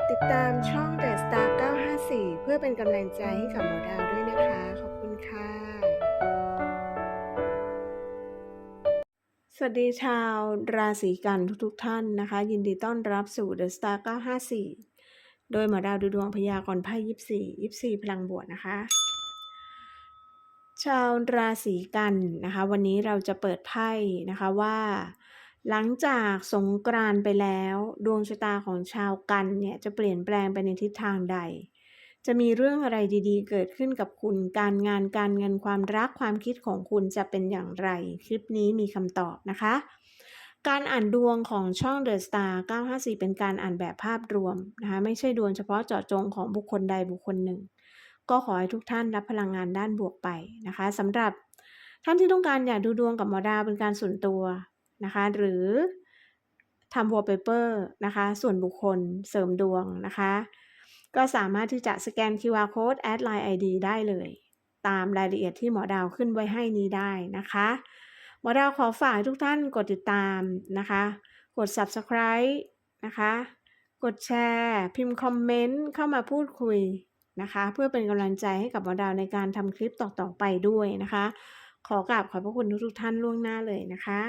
ดติดตามช่อง The Star 954 เพื่อเป็นกำลังใจให้กับหมอดาวด้วยนะคะ ขอบคุณค่ะ สวัสดีชาวราศีกันทุกๆท่านนะคะ ยินดีต้อนรับสู่ The Star 954 โดยหมอดาวดูดวงพยากรณ์ไพ่24 24พลังบวกนะคะ ชาวราศีกันนะคะ วันนี้เราจะเปิดไพ่นะคะว่า หลังจากสงกรานไปแล้ว ดวงชะตาของชาวกันเนี่ยจะเปลี่ยนแปลงไปในทิศทางใด จะมีเรื่องอะไรดีๆ เกิดขึ้นกับคุณการงานการเงินความรักความคิดของคุณจะเป็นอย่างไร คลิปนี้มีคำตอบนะคะ การอ่านดวงของช่อง The Star 954 เป็นการอ่านแบบภาพรวมนะคะไม่ใช่ดวงเฉพาะเจาะจงของบุคคลใดบุคคลหนึ่ง ก็ขอให้ทุกท่านรับพลังงานด้านบวกไปนะคะสำหรับท่านที่ต้องการอยากดูดวงกับหมอดาวเป็นการส่วนตัว นะคะ หรือทำ wallpaper นะคะ ส่วนบุคคลเสริมดวงนะคะ ก็สามารถที่จะสแกน QR code แอด Line ID ได้เลย ตามรายละเอียดที่หมอดาวขึ้นไว้ให้นี้ได้นะคะ หมอดาวขอฝากทุกท่านกดติดตามนะคะ กด subscribe นะคะ กดแชร์ พิมพ์คอมเมนต์เข้ามาพูดคุยนะคะ เพื่อเป็นกำลังใจให้กับหมอดาวในการทำคลิปต่อๆไปด้วยนะคะ ขอกราบขอบพระคุณทุกท่านล่วงหน้าเลยนะคะ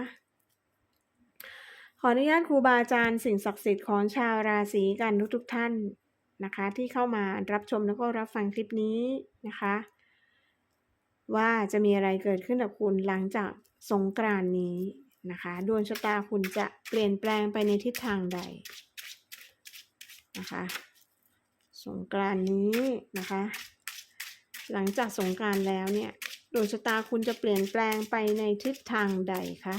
ขออนุญาตครูบาอาจารย์สิ่งศักดิ์สิทธิ์ของชาวราศีกันทุกๆท่านนะคะ ที่เข้ามารับชมแล้วก็รับฟังคลิปนี้นะคะ ว่าจะมีอะไรเกิดขึ้นกับคุณหลังจากสงกรานนี้นะคะดวงชะตาคุณจะเปลี่ยนแปลงไปในทิศทางใดนะคะสงกรานนี้นะคะ หลังจากสงกรานแล้วเนี่ยดวงชะตาคุณจะเปลี่ยนแปลงไปในทิศทางใดคะ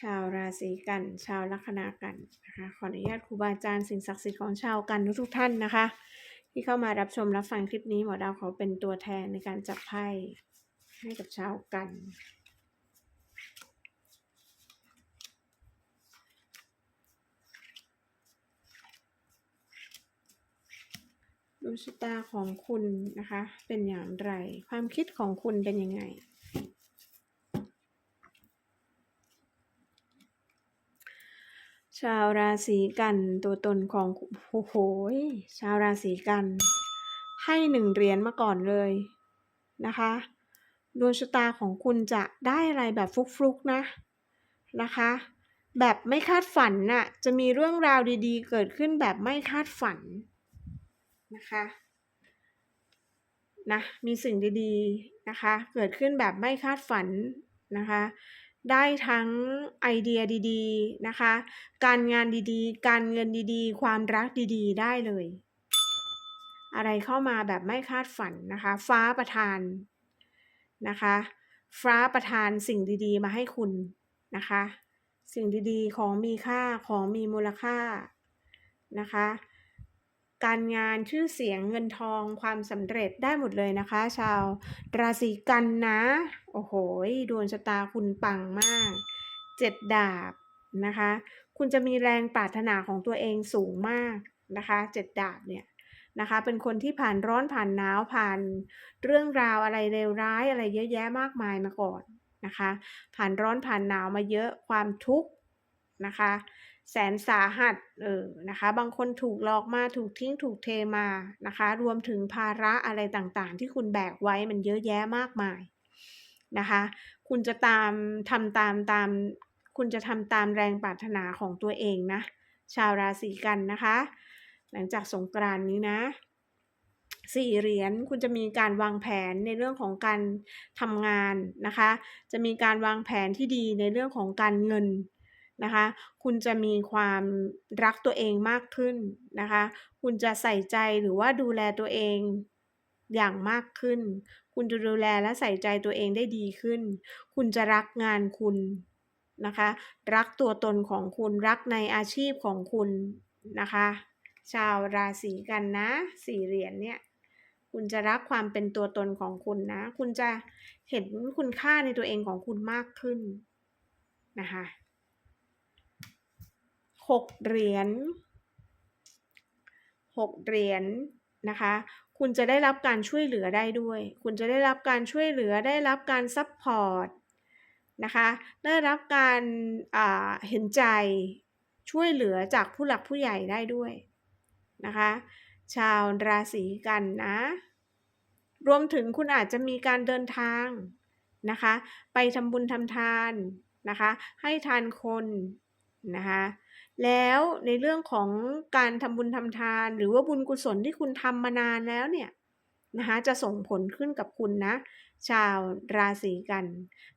ชาวราศีกัน ชาวลัคนากันนะคะขออนุญาตครูบาอาจารย์สิ่งศักดิ์สิทธิ์ของชาวกันทุกท่านนะคะ ที่เข้ามารับชมรับฟังคลิปนี้หมอดาวขอเป็นตัวแทนในการจับไพ่ให้กับชาวกันดวงชะตาของคุณนะคะ เป็นอย่างไร ความคิดของคุณเป็นยังไง ชาวราศีกันตัวตนของโอ้โหยชาวราศีกัน ให้หนึ่งเหรียญมาก่อนเลยนะคะดวงชะตาของคุณจะได้อะไรแบบฟลุกๆนะนะคะ แบบไม่คาดฝันน่ะจะมีเรื่องราวดีๆ เกิดขึ้นแบบไม่คาดฝันนะคะนะมีสิ่งดีๆนะคะ เกิดขึ้นแบบไม่คาดฝันนะคะ ได้ทั้งไอเดียดีๆนะคะ การงานดีๆ การเงินดีๆ ความรักดีๆ ได้เลย อะไรเข้ามาแบบไม่คาดฝันนะคะ ฟ้าประทานนะคะ ฟ้าประทานสิ่งดีๆ มาให้คุณนะคะ สิ่งดีๆ ของมีค่าของมีมูลค่านะคะ การงานชื่อเสียงเงินทองความสำเร็จได้หมดเลยนะคะ ชาว ราศีกันนะ โอ้โหดวงชะตาคุณปังมากเจ็ดดาบนะคะ คุณจะมีแรงปรารถนาของตัวเองสูงมากนะคะเจ็ดดาบเนี่ยนะคะ เป็นคนที่ผ่านร้อนผ่านหนาวผ่านเรื่องราวอะไรเลวร้ายอะไรเยอะแยะมากมายมาก่อนนะคะ ผ่านร้อนผ่านหนาวมาเยอะความทุกข์นะคะ แสนสาหัสเออนะคะ บางคนถูกหลอกมาถูกทิ้งถูกเทมานะคะ รวมถึงภาระอะไรต่างๆ ที่คุณแบกไว้มันเยอะแยะมากมายนะคะ คุณจะตามทำตามตาม คุณจะทำตามแรงปรารถนาของตัวเองนะ ชาวราศีกันนะคะ หลังจากสงกรานต์นี้นะสี่เหรียญคุณจะมีการวางแผนในเรื่องของการทำงานนะคะ จะมีการวางแผนที่ดีในเรื่องของการเงิน นะคะ คุณจะมีความรักตัวเองมากขึ้นนะคะ คุณจะใส่ใจหรือว่าดูแลตัวเองอย่างมากขึ้น คุณจะดูแลและใส่ใจตัวเองได้ดีขึ้น คุณจะรักงานคุณนะคะ รักตัวตนของคุณ รักในอาชีพของคุณนะคะ ชาวราศีกันนะสี่เหรียญเนี่ย คุณจะรักความเป็นตัวตนของคุณนะ คุณจะเห็นคุณค่าในตัวเองของคุณมากขึ้นนะคะ หกเหรียญหกเหรียญนะคะ คุณจะได้รับการช่วยเหลือได้ด้วย คุณจะได้รับการช่วยเหลือได้รับการซัพพอร์ตนะคะได้รับการเห็นใจช่วยเหลือจากผู้หลักผู้ใหญ่ได้ด้วยนะคะ ชาวราศีกันนะ รวมถึงคุณอาจจะมีการเดินทางนะคะ ไปทำบุญทำทานนะคะ ให้ทานคนนะคะ แล้วในเรื่องของการทำบุญทำทาน หรือว่าบุญกุศลที่คุณทำมานานแล้วเนี่ยนะคะจะส่งผลขึ้นกับคุณนะ ชาวราศีกัน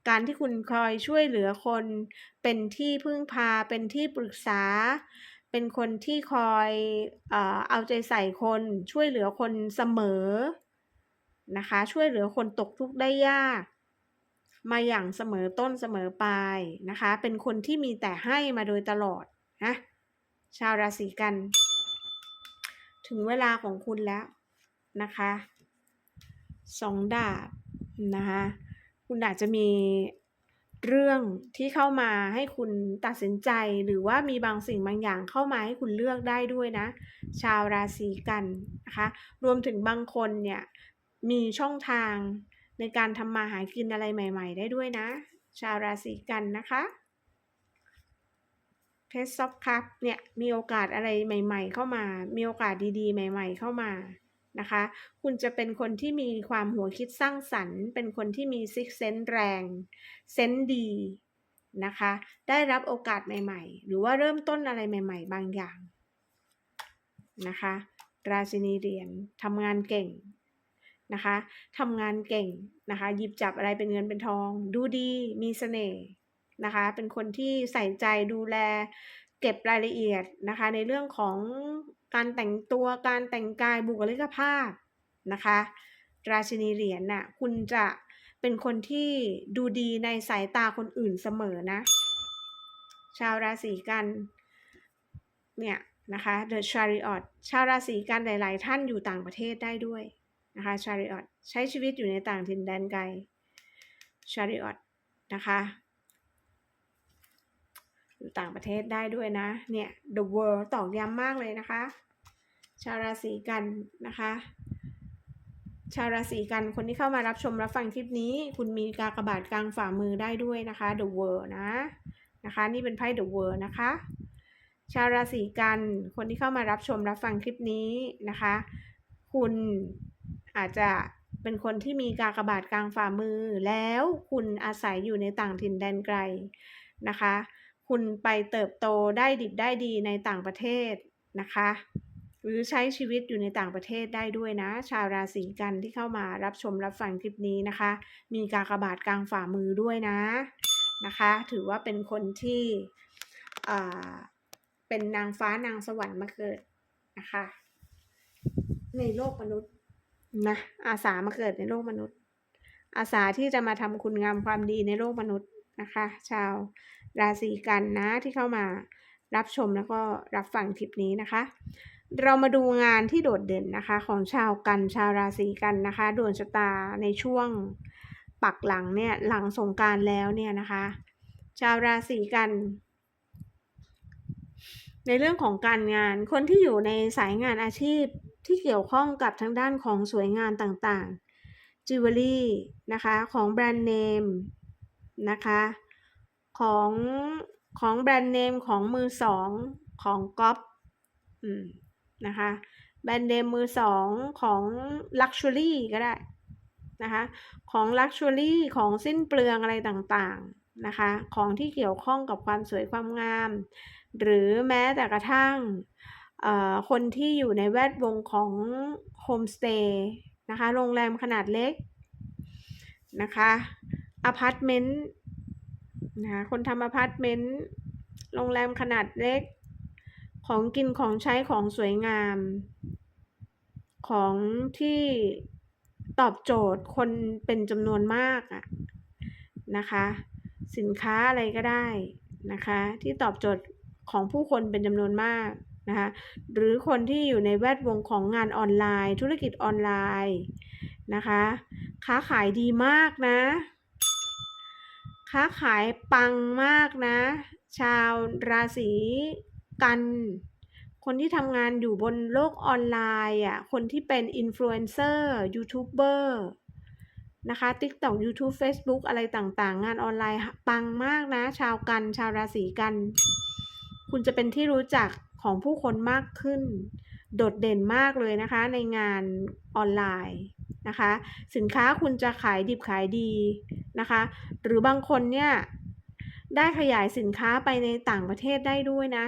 การที่คุณคอยช่วยเหลือคน เป็นที่พึ่งพาเป็นที่ปรึกษา เป็นคนที่คอยเออเอาใจใส่คนช่วยเหลือคนเสมอนะคะ ช่วยเหลือคนตกทุกข์ได้ยาก มาอย่างเสมอต้นเสมอปลายนะคะ เป็นคนที่มีแต่ให้มาโดยตลอด นะชาวราศีกัน ถึงเวลาของคุณแล้วนะคะสองดาบนะคะคุณอาจจะมีเรื่องที่เข้ามาให้คุณตัดสินใจหรือว่ามีบางสิ่งบางอย่างเข้ามาให้คุณเลือกได้ด้วยนะ ชาวราศีกันนะคะรวมถึงบางคนเนี่ยมีช่องทางในการทำมาหากินอะไรใหม่ ๆ ได้ด้วยนะ ชาวราศีกันนะคะ เพชรซอฟครับเนี่ยมีโอกาสอะไรใหม่ ๆ เข้ามา มีโอกาสดีๆ ใหม่ ๆ เข้ามานะคะ คุณจะเป็นคนที่มีความหัวคิดสร้างสรรค์ เป็นคนที่มีซิกเซนแรงเซนดีนะคะ ได้รับโอกาสใหม่ ๆ หรือว่าเริ่มต้นอะไรใหม่ ๆ บางอย่างนะคะ ราชินีเหรียญทำงานเก่งนะคะทำงานเก่งนะคะ หยิบจับอะไรเป็นเงินเป็นทอง ดูดี มีเสน่ห์ นะคะ เป็นคนที่ใส่ใจดูแลเก็บรายละเอียดนะคะ ในเรื่องของการแต่งตัวการแต่งกายบุคลิกภาพนะคะ ราชินีเหรียญน่ะคุณจะเป็นคนที่ดูดีในสายตาคนอื่นเสมอนะ ชาวราศีกันเนี่ยนะคะ The Chariot ชาวราศีกันหลาย ๆ ท่านอยู่ต่างประเทศได้ด้วยนะคะ Chariot ใช้ชีวิตอยู่ในต่างถิ่นแดนไกล Chariot นะคะ อยู่ต่างประเทศได้ด้วยนะ เนี่ย The World ตอกย้ำมากเลยนะคะ ชาวราศีกันนะคะ ชาวราศีกันคนที่เข้ามารับชมรับฟังคลิปนี้ คุณมีกากบาทกลางฝ่ามือได้ด้วยนะคะ The World นะนะคะ นี่เป็นไพ่ The World นะคะ ชาวราศีกันคนที่เข้ามารับชมรับฟังคลิปนี้นะคะ คุณอาจจะเป็นคนที่มีกากบาทกลางฝ่ามือแล้วคุณอาศัยอยู่ในต่างถิ่นแดนไกลนะคะ คุณไปเติบโตได้ดิบได้ดีในต่างประเทศนะคะ หรือใช้ชีวิตอยู่ในต่างประเทศได้ด้วยนะ ชาวราศีกันที่เข้ามารับชมรับฟังคลิปนี้นะคะ มีกากบาทกลางฝ่ามือด้วยนะนะคะ ถือว่าเป็นคนที่เป็นนางฟ้านางสวรรค์มาเกิดนะคะ ในโลกมนุษย์นะอาสามาเกิดในโลกมนุษย์ อาสาที่จะมาทำคุณงามความดีในโลกมนุษย์นะคะ ชาว ราศีกันนะที่เข้ามารับชมแล้วก็รับฟังคลิปนี้นะคะ เรามาดูงานที่โดดเด่นนะคะของชาวกันชาวราศีกันนะคะดวงชะตาในช่วงปักหลังเนี่ยหลังสงการแล้วเนี่ยนะคะ ชาวราศีกัน ในเรื่องของการงานคนที่อยู่ในสายงานอาชีพที่เกี่ยวข้องกับทางด้านของสวยงานต่างๆจิวเวลรี่นะคะของแบรนด์เนมนะคะ ของของแบรนด์เนมของมือสองของก๊อปนะคะแบรนด์เนมมือสองของลักชัวรี่ก็ได้นะคะของลักชัวรี่ของสิ้นเปลืองอะไรต่างๆนะคะของที่เกี่ยวข้องกับความสวยความงาม หรือแม้แต่กระทั่งคนที่อยู่ในแวดวงของโฮมสเตย์นะคะโรงแรมขนาดเล็กนะคะอพาร์ตเมนต์ นะคะคนทำอพาร์ตเมนต์โรงแรมขนาดเล็ก ของกินของใช้ของสวยงาม ของที่ตอบโจทย์คนเป็นจำนวนมากอะนะคะ สินค้าอะไรก็ได้นะคะ ที่ตอบโจทย์ของผู้คนเป็นจำนวนมากนะคะหรือคนที่อยู่ในแวดวงของงานออนไลน์ ธุรกิจออนไลน์นะคะ ค้าขายดีมากนะ ค้าขายปังมากนะ ชาวราศีกัน คนที่ทำงานอยู่บนโลกออนไลน์อะคนที่เป็นอินฟลูเอนเซอร์ยูทูบเบอร์นะคะ TikTok YouTube Facebook อะไรต่างๆ งานออนไลน์ปังมากนะ ชาวกันชาวราศีกัน คุณจะเป็นที่รู้จักของผู้คนมากขึ้น โดดเด่นมากเลยนะคะ ในงานออนไลน์ นะคะ สินค้าคุณจะขายดิบขายดีนะคะ หรือบางคนเนี่ยได้ขยายสินค้าไปในต่างประเทศได้ด้วยนะ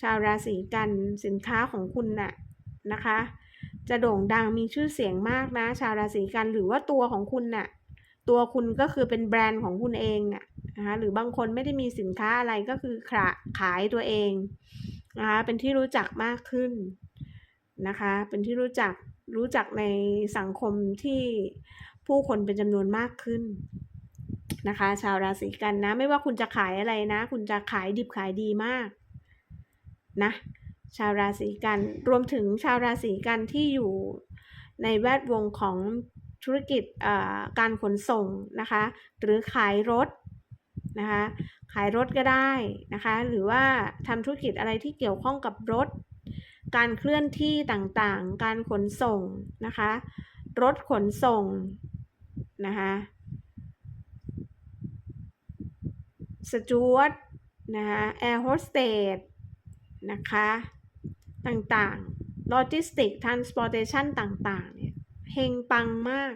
ชาวราศีกันสินค้าของคุณน่ะนะคะ จะโด่งดังมีชื่อเสียงมากนะ ชาวราศีกันหรือว่าตัวของคุณน่ะตัวคุณก็คือเป็นแบรนด์ของคุณเองนะนะคะหรือบางคนไม่ได้มีสินค้าอะไรก็คือขาขายตัวเองนะคะเป็นที่รู้จักมากขึ้นนะคะ เป็นที่รู้จัก รู้จักในสังคมที่ผู้คนเป็นจำนวนมากขึ้นนะคะ ชาวราศีกันนะ ไม่ว่าคุณจะขายอะไรนะ คุณจะขายดิบขายดีมากนะชาวราศีกันรวมถึงชาวราศีกันที่อยู่ในแวดวงของธุรกิจการขนส่งนะคะ หรือขายรถนะคะ ขายรถก็ได้นะคะ หรือว่าทำธุรกิจอะไรที่เกี่ยวข้องกับรถ การเคลื่อนที่ต่างๆ การขนส่งนะคะ รถขนส่งนะคะสจวตนะคะแอร์โฮสเตสนะคะ ต่างๆ logistic transportation ต่างๆเนี่ยเฮงปังมาก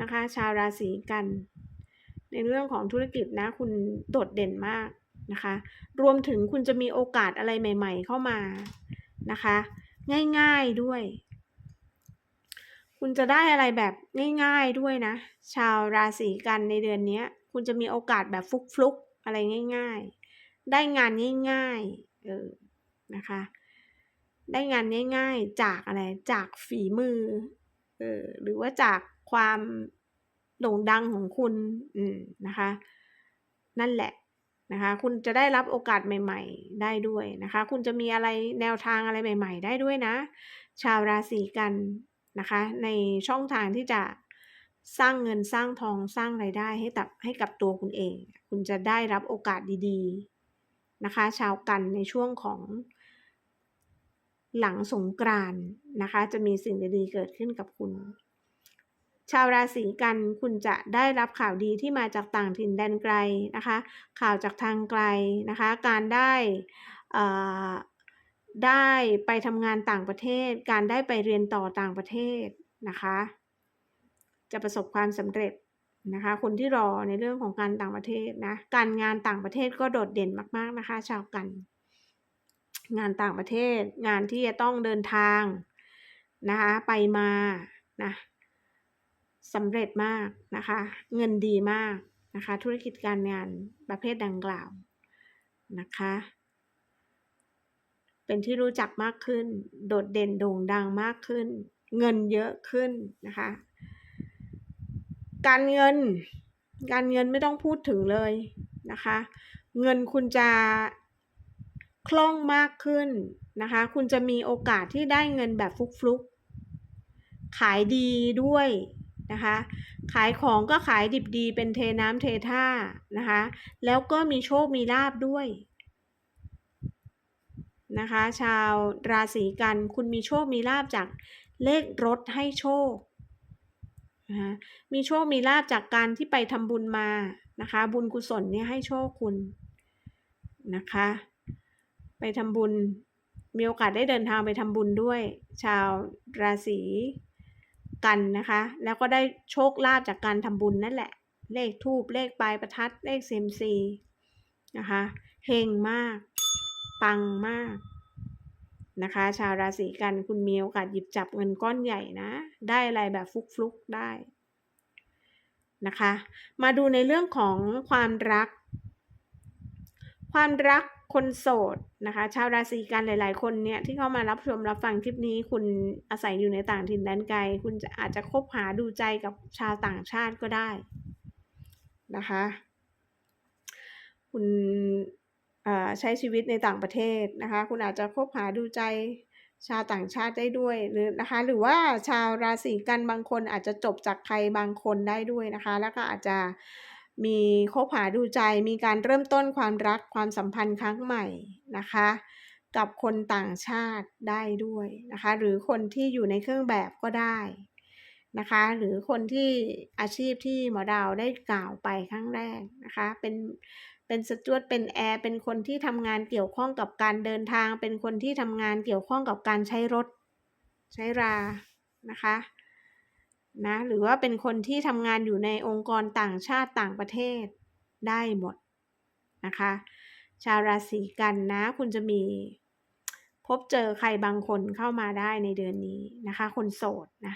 นะคะ ชาวราศีกัน ในเรื่องของธุรกิจนะ คุณโดดเด่นมาก นะคะ รวมถึงคุณจะมีโอกาสอะไรใหม่ ๆ เข้ามานะคะ ง่ายๆด้วย คุณจะได้อะไรแบบง่ายๆด้วยนะ ชาวราศีกันในเดือนนี้คุณจะมีโอกาสแบบฟลุกๆอะไรง่าย ๆ ได้งานง่ายๆเออนะคะ ได้งานง่ายๆ จากอะไรจากฝีมือเออหรือว่าจากความโด่งดังของคุณ อืม นะคะ นั่นแหละ นะคะ คุณจะได้รับโอกาสใหม่ ๆ ได้ด้วยนะคะ คุณจะมีอะไรแนวทางอะไรใหม่ ๆ ได้ด้วยนะ ชาวราศีกันนะคะ ในช่องทางที่จะสร้างเงินสร้างทองสร้างไรายได้ให้กับให้กับตัวคุณเอง คุณจะได้รับโอกาสดีๆนะคะ ชาวกันในช่วงของหลังสงกรานนะคะ จะมีสิ่งดีๆเกิดขึ้นกับคุณ ชาวราศีกันคุณจะได้รับข่าวดีที่มาจากต่างถิ่นแดนไกลนะคะ ข่าวจากทางไกลนะคะ การได้ได้ไปทำงานต่างประเทศ การได้ไปเรียนต่อต่างประเทศนะคะ จะประสบความสำเร็จนะคะ คนที่รอในเรื่องของการต่างประเทศนะการงานต่างประเทศก็โดดเด่นมาก ๆนะคะ ชาวกัน งานต่างประเทศ งานที่จะต้องเดินทางนะคะไปมานะ สำเร็จมากนะคะ เงินดีมากนะคะ ธุรกิจการงานประเภทดังกล่าวนะคะ เป็นที่รู้จักมากขึ้น โดดเด่นโด่งดังมากขึ้น เงินเยอะขึ้นนะคะ การเงิน การเงินไม่ต้องพูดถึงเลยนะคะ เงินคุณจะคล่องมากขึ้นนะคะ คุณจะมีโอกาสที่ได้เงินแบบฟลุกๆขายดีด้วย นะคะ ขายของก็ขายดิบดีเป็นเทน้ำเทท่านะคะ แล้วก็มีโชคมีลาบด้วยนะคะ ชาวราศีกันคุณมีโชคมีลาบจากเลขรถให้โชคนะคะมีโชคมีลาบจากการที่ไปทำบุญมานะคะ บุญกุศลเนี่ยให้โชคคุณนะคะ ไปทำบุญมีโอกาสได้เดินทางไปทำบุญด้วย ชาวราศี กันนะคะ แล้วก็ได้โชคลาภจากการทำบุญนั่นแหละ เลขทูบเลขปลายประทัดเลขเซมซีนะคะเฮงมาก ปังมากนะคะ ชาวราศีกันคุณมีโอกาสหยิบจับเงินก้อนใหญ่นะ ได้อะไรแบบฟุกๆได้นะคะ มาดูในเรื่องของความรัก ความรักคนโสดนะคะ ชาวราศีกันหลาย ๆ คนเนี่ยที่เข้ามารับชมรับฟังคลิปนี้ คุณอาศัยอยู่ในต่างถิ่นแดนไกล คุณจะอาจจะคบหาดูใจกับชาวต่างชาติก็ได้นะคะ คุณใช้ชีวิตในต่างประเทศนะคะ คุณอาจจะคบหาดูใจชาวต่างชาติได้ด้วยหรือนะคะ หรือว่าชาวราศีกันบางคนอาจจะจบจากใครบางคนได้ด้วยนะคะ แล้วก็อาจจะ มีคบหาดูใจมีการเริ่มต้นความรักความสัมพันธ์ครั้งใหม่นะคะ กับคนต่างชาติได้ด้วยนะคะ หรือคนที่อยู่ในเครื่องแบบก็ได้นะคะ หรือคนที่อาชีพที่หมอดาวได้กล่าวไปครั้งแรกนะคะ เป็นเป็นสจวดเป็นแอร์เป็นคนที่ทำงานเกี่ยวข้องกับการเดินทาง เป็นคนที่ทำงานเกี่ยวข้องกับการใช้รถใช้รานะคะ นะหรือว่าเป็นคนที่ทำงานอยู่ในองค์กรต่างชาติต่างประเทศได้หมดนะคะ ชาวราศีกันนะ คุณจะมีพบเจอใครบางคนเข้ามาได้ในเดือนนี้นะคะ คนโสดนะ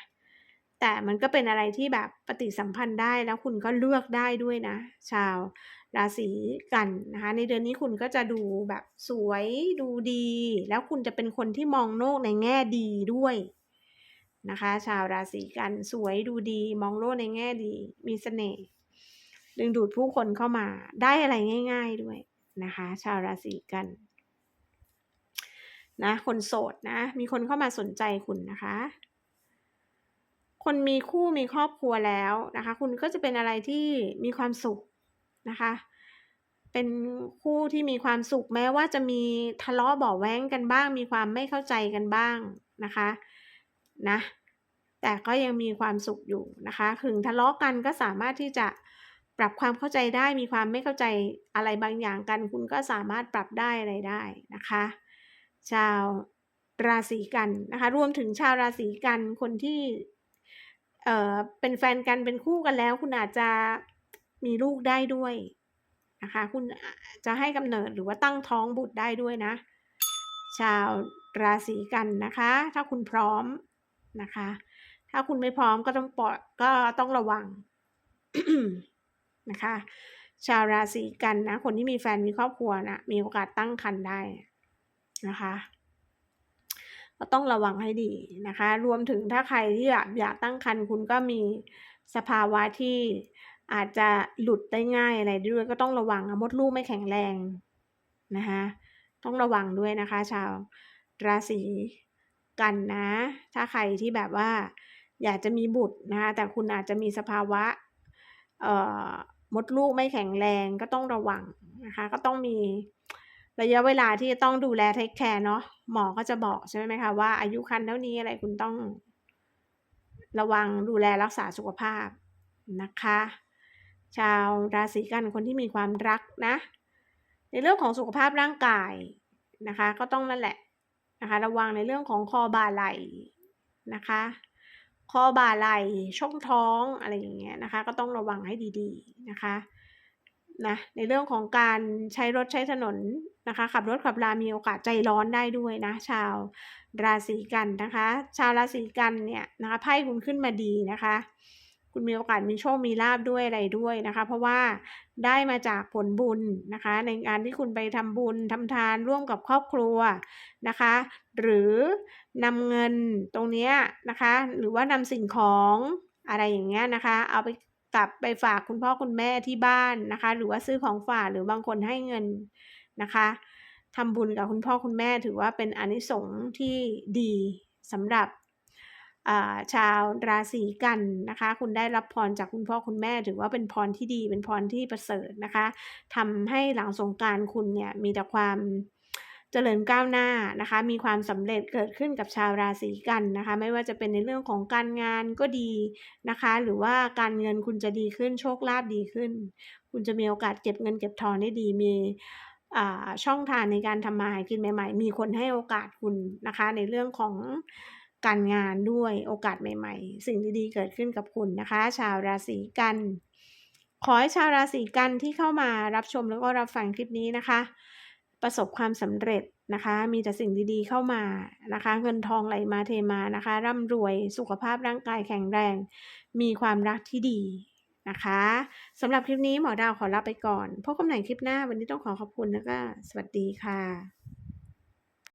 แต่มันก็เป็นอะไรที่แบบปฏิสัมพันธ์ได้แล้วคุณก็เลือกได้ด้วยนะ ชาวราศีกันนะคะในเดือนนี้คุณก็จะดูแบบสวยดูดี แล้วคุณจะเป็นคนที่มองโลกในแง่ดีด้วย นะคะ ชาวราศีกันสวยดูดีมองโลกในแง่ดี มีเสน่ห์ดึงดูดผู้คนเข้ามาได้อะไรง่าย ๆด้วยนะคะ ชาวราศีกันนะคนโสดนะ มีคนเข้ามาสนใจคุณนะคะ คนมีคู่มีครอบครัวแล้วนะคะ คุณก็จะเป็นอะไรที่มีความสุขนะคะ เป็นคู่ที่มีความสุขแม้ว่าจะมีทะเลาะเบาแว้งกันบ้าง มีความไม่เข้าใจกันบ้างนะคะ นะ แต่ก็ยังมีความสุขอยู่นะคะถึงทะเลาะกันก็สามารถที่จะปรับความเข้าใจได้มีความไม่เข้าใจอะไรบางอย่างกัน คุณก็สามารถปรับได้อะไรได้นะคะ ชาวราศีกันนะคะรวมถึงชาวราศีกันคนที่เอ่อเป็นแฟนกันเป็นคู่กันแล้ว คุณอาจจะมีลูกได้ด้วยนะคะคุณจะให้กำเนิดหรือว่าตั้งท้องบุตรได้ด้วยนะ ชาวราศีกันนะคะ ถ้าคุณพร้อม นะคะ ถ้าคุณไม่พร้อมก็ต้องปลอดก็ต้องระวังนะคะ ชาวราศีกันนะ คนที่มีแฟนมีครอบครัวนะมีโอกาสตั้งครรภ์ได้นะคะก็ต้องระวังให้ดีนะคะ รวมถึงถ้าใครที่อยากอยากตั้งครรภ์คุณก็มีสภาวะที่อาจจะหลุดได้ง่ายอะไรด้วยก็ต้องระวังมดลูกไม่แข็งแรงนะคะต้องระวังด้วยนะคะ ชาวราศี กันนะ ถ้าใครที่แบบว่าอยากจะมีบุตรนะคะแต่คุณอาจจะมีสภาวะมดลูกไม่แข็งแรงก็ต้องระวังนะคะ ก็ต้องมีระยะเวลาที่จะต้องดูแลเทคแคร์เนาะหมอก็จะบอกใช่ไหมคะว่าอายุคันเท่านี้อะไรคุณต้อง ระวังดูแลรักษาสุขภาพนะคะ ชาวราศีกันคนที่มีความรักนะ ในเรื่องของสุขภาพร่างกายนะคะ ก็ต้องนั่นแหละ นะคะ ระวังในเรื่องของคอบ่าไหล่นะคะ คอบ่าไหล่ช่องท้องอะไรอย่างเงี้ยนะคะ ก็ต้องระวังให้ดีๆนะคะนะในเรื่องของการใช้รถใช้ถนนนะคะ ขับรถขับรามีโอกาสใจร้อนได้ด้วยนะ ชาวราศีกันนะคะ ชาวราศีกันเนี่ยนะคะไพ่คุณขึ้นมาดีนะคะ คุณมีโอกาสมีโชค มีลาบด้วยอะไรด้วยนะคะ เพราะว่าได้มาจากผลบุญนะคะ ในการที่คุณไปทำบุญทำทานร่วมกับครอบครัวนะคะ หรือนำเงินตรงนี้นะคะ หรือว่านำสิ่งของอะไรอย่างเงี้ยนะคะ เอาไปกลับไปฝากคุณพ่อคุณแม่ที่บ้านนะคะ หรือว่าซื้อของฝากหรือบางคนให้เงินนะคะทำบุญกับคุณพ่อคุณแม่ถือว่าเป็นอนิสงส์ที่ดีสำหรับ ชาวราศีกันนะคะ คุณได้รับพรจากคุณพ่อคุณแม่ถือว่าเป็นพรที่ดีเป็นพรที่ประเสริฐนะคะทำให้หลังสงการคุณเนี่ยมีแต่ความเจริญก้าวหน้านะคะ มีความสำเร็จเกิดขึ้นกับชาวราศีกันนะคะ ไม่ว่าจะเป็นในเรื่องของการงานก็ดีนะคะ หรือว่าการเงินคุณจะดีขึ้นโชคลาภดีขึ้น คุณจะมีโอกาสเก็บเงินเก็บทองได้ดีมีช่องทางในการทำมาหากินใหม่ ๆ มีคนให้โอกาสคุณนะคะ ในเรื่องของ การงานด้วยโอกาสใหม่ ๆ สิ่งดีๆเกิดขึ้นกับคุณนะคะ ชาวราศีกัน ขอให้ชาวราศีกันที่เข้ามารับชมแล้วก็รับฟังคลิปนี้นะคะ ประสบความสำเร็จนะคะ มีแต่สิ่งดีๆเข้ามานะคะ เงินทองไหลมาเทมานะคะร่ำรวยสุขภาพร่างกายแข็งแรง มีความรักที่ดีนะคะสำหรับคลิปนี้หมอดาวขอลาไปก่อนพบกันใหม่คลิปหน้าวันนี้ต้องขอขอบคุณแล้วก็สวัสดีค่ะ